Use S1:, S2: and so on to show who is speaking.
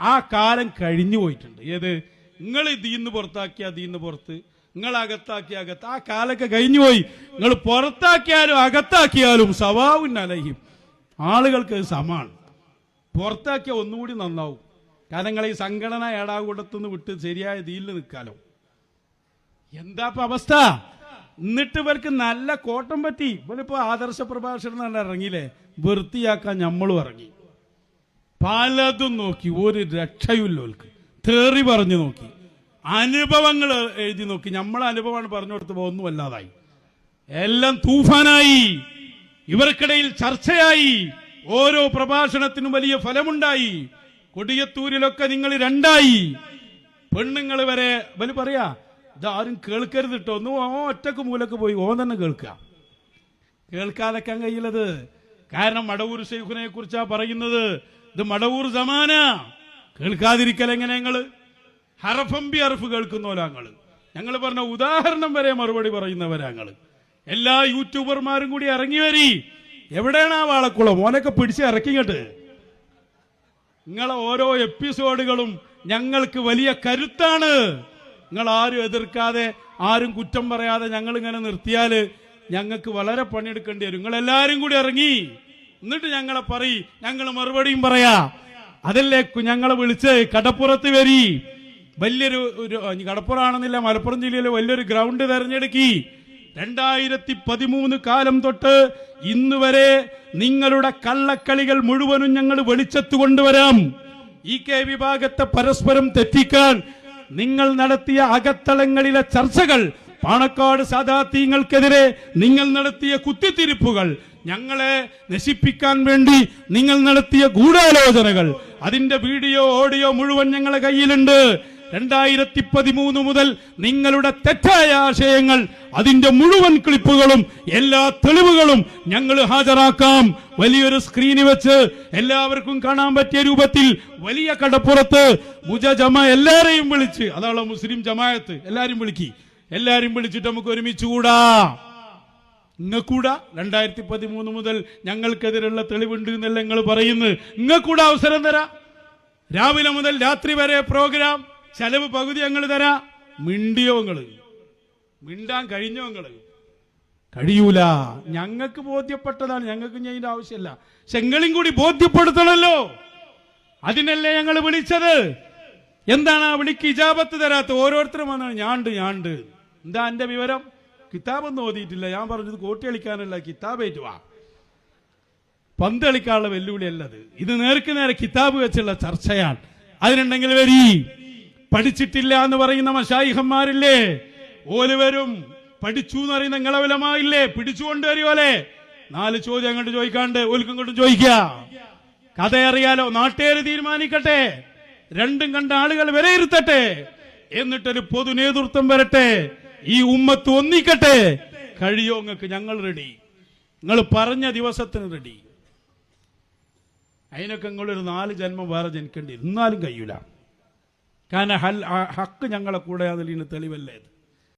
S1: ആ കാലം കഴിഞ്ഞു പോയിട്ടുണ്ട്. ഏത്? നിങ്ങൾ ഇതിന്ന് പുറത്താക്കി അതിന്ന് പുറത്ത്. നിങ്ങൾ അകത്താക്കി അകത്ത്. ആ കാലൊക്കെ കഴിഞ്ഞു പോയി. നിങ്ങൾ പുറത്താക്കിയാലും അകത്താക്കിയാലും സവാവും അലഹിം. ആളുകൾക്ക് സമാണ്. പുറത്താക്കിയ ഒന്നുകൂടി നന്നാവും. കാരണം നിങ്ങൾ ഈ സംഘടന ഏടാകൂടത്തുനിന്ന് വിട്ട് ശരിയായ ഇതിൽ നിൽക്കാലോ? എന്താ അവസ്ഥ? എന്നിട്ട് ഇവർക്ക് നല്ല കോട്ടം പറ്റി. ഇവരിപ്പോ ആദർശ പ്രഭാഷണം ഇറങ്ങിയില്ലേ? വൃത്തിയാക്കാൻ നമ്മളും ഇറങ്ങി. പലതും നോക്കി ഒരു രക്ഷയുള്ളവർക്ക് തേറി പറഞ്ഞു നോക്കി. അനുഭവങ്ങൾ എഴുതി നോക്കി. നമ്മളെ അനുഭവമാണ് പറഞ്ഞു കൊടുത്ത് ഒന്നും അല്ലാതായി. എല്ലാം തൂഫാനായി. ഇവർക്കിടയിൽ ചർച്ചയായി. ഓരോ പ്രഭാഷണത്തിനും വലിയ ഫലമുണ്ടായി. കൊടിയത്തൂരിലൊക്കെ നിങ്ങൾ രണ്ടായി. പെണ്ണുങ്ങൾ വരെ വലിയ പറയാ ഇതാരും കേൾക്കരുത് കേട്ടോ ഒന്ന് ഓ ഒറ്റയ്ക്ക് മൂലക്ക് പോയി ഓൻ തന്നെ കേൾക്കുക കേൾക്കാതെക്കാൻ കഴിയില്ലത്. കാരണം മടവൂർ ശൈഖുനെ കുറിച്ചാ പറയുന്നത് ഇത് മടവൂർ സമാന കേൾക്കാതിരിക്കൽ എങ്ങനെ ഞങ്ങൾ ഹറഫമ്പി ഹറഫ് കേൾക്കുന്നവരാ ഞങ്ങൾ ഞങ്ങൾ പറഞ്ഞ ഉദാഹരണം വരെ മറുപടി പറയുന്നവരാ ഞങ്ങൾ എല്ലാ യൂട്യൂബർമാരും കൂടി ഇറങ്ങി വരി. എവിടെയാണ് ആ വാളക്കുളം? മോനൊക്കെ പിടിച്ച് ഇറക്കിങ്ങട്ട് നിങ്ങളെ ഓരോ എപ്പിസോഡുകളും ഞങ്ങൾക്ക് വലിയ കരുത്താണ്. നിങ്ങൾ ആരും എതിർക്കാതെ ആരും കുറ്റം പറയാതെ ഞങ്ങൾ ഇങ്ങനെ നിർത്തിയാൽ ഞങ്ങൾക്ക് വളരെ പണിയെടുക്കേണ്ടി വരും. നിങ്ങൾ എല്ലാവരും കൂടി ഇറങ്ങി. എന്നിട്ട് ഞങ്ങളെ പറയി ഞങ്ങൾ മറുപടിയും പറയാ. അതല്ലേ ഞങ്ങളെ വിളിച്ച് കടപ്പുറത്ത് വരി. വലിയൊരു കടപ്പുറാണെന്നില്ല മലപ്പുറം ജില്ലയിലെ വലിയൊരു ഗ്രൗണ്ട് തെരഞ്ഞെടുക്കി. രണ്ടായിരത്തി പതിമൂന്ന് കാലം തൊട്ട് ഇന്ന് വരെ നിങ്ങളുടെ കള്ളക്കളികൾ മുഴുവനും ഞങ്ങൾ വെളിച്ചത്ത് കൊണ്ടുവരാം. ഈ കെ വിഭാഗത്തെ പരസ്പരം തെറ്റിക്കാൻ നിങ്ങൾ നടത്തിയ അകത്തളങ്ങളിലെ ചർച്ചകൾ പാണക്കാട് സാധാർത്ഥ്യങ്ങൾക്കെതിരെ നിങ്ങൾ നടത്തിയ കുത്തിത്തിരിപ്പുകൾ ഞങ്ങളെ നശിപ്പിക്കാൻ വേണ്ടി നിങ്ങൾ നടത്തിയ ഗൂഢാലോചനകൾ. അതിന്റെ വീഡിയോ ഓഡിയോ മുഴുവൻ ഞങ്ങളുടെ കയ്യിലുണ്ട്. രണ്ടായിരത്തി പതിമൂന്ന് മുതൽ നിങ്ങളുടെ തെറ്റായ ആശയങ്ങൾ അതിന്റെ മുഴുവൻ ക്ലിപ്പുകളും എല്ലാ തെളിവുകളും ഞങ്ങൾ ഹാജരാക്കാം. വലിയൊരു സ്ക്രീനിൽ വെച്ച് എല്ലാവർക്കും കാണാൻ പറ്റിയ രൂപത്തിൽ വലിയ കടപ്പുറത്ത് മുജ ജമ എല്ലാരെയും വിളിച്ച് അതാണ് മുസ്ലിം ജമായത്ത് എല്ലാരും വിളിക്കി. എല്ലാരും വിളിച്ചിട്ട് നമുക്ക് ഒരുമിച്ച് കൂടാ. ഇങ്ങക്കൂടാ? രണ്ടായിരത്തി പതിമൂന്ന് മുതൽ ഞങ്ങൾക്കെതിരെയുള്ള തെളിവുണ്ട് എന്നല്ല നിങ്ങൾ പറയുന്നത് ഇങ്ങക്കൂടാ അവസരം തരാ. രാവിലെ മുതൽ രാത്രി വരെ പ്രോഗ്രാം. ചെലവ് പകുതി ഞങ്ങൾ തരാ. മിണ്ടിയോ മിണ്ടാൻ കഴിഞ്ഞോ നിങ്ങൾ കഴിയൂല. ഞങ്ങൾക്ക് ബോധ്യപ്പെട്ടതാണ്. ഞങ്ങൾക്ക് ഇനി അതിന്റെ ആവശ്യമില്ല പക്ഷെ കൂടി ബോധ്യപ്പെടുത്തണല്ലോ. അതിനല്ലേ ഞങ്ങൾ വിളിച്ചത്? എന്താണ് ആ വിളിക്ക് ഇജാബത്ത് തരാത്ത ഓരോരുത്തരും വന്നാണ് ഞാണ്ട് ഞാണ്ട്. എന്താ എന്റെ വിവരം? കിതാബൊന്നും ഓതിയിട്ടില്ല. ഞാൻ പറഞ്ഞത് കോട്ടി കളിക്കാനല്ല കിതാബേറ്റ് പന്ത് കളിക്കാനുള്ള വെല്ലുവിളി അല്ലത് ഇത് നേർക്ക് നേരെ കിതാബ് വെച്ചുള്ള ചർച്ചയാണ്. അതിനുണ്ടെങ്കിൽ വരി. പഠിച്ചിട്ടില്ല എന്ന് പറയുന്ന മഷായിഹന്മാരില്ലേ? ഓൽ പഠിച്ചു എന്ന് പറയുന്ന നിങ്ങളവലമായില്ലേ? പിടിച്ചുകൊണ്ട് വരുവോലെ നാല് ചോദ്യം അങ്ങോട്ട് ചോദിക്കാണ്ട് ഓൽക്കും ഇങ്ങോട്ടും ചോദിക്കുക. കഥ അറിയാലോ? നാട്ടുകാര് തീരുമാനിക്കട്ടെ. രണ്ടും കണ്ട ആളുകൾ വിലയിരുത്തട്ടെ. എന്നിട്ടൊരു പൊതു നേതൃത്വം വരട്ടെ. ഈ ഉമ്മത്ത് ഒന്നിക്കട്ടെ. കഴിയോ നിങ്ങൾക്ക് ഞങ്ങൾ റെഡി നിങ്ങൾ പറഞ്ഞ ദിവസത്തിന് റെഡി അതിനൊക്കെ നിങ്ങളൊരു നാല് ജന്മം വേറെ ജനിക്കേണ്ടി. എന്നാലും കഴിയൂല. കാരണം ഹൽ ഹക്ക് ഞങ്ങളെ കൂടെ അതിൽ തെളിവല്ലേ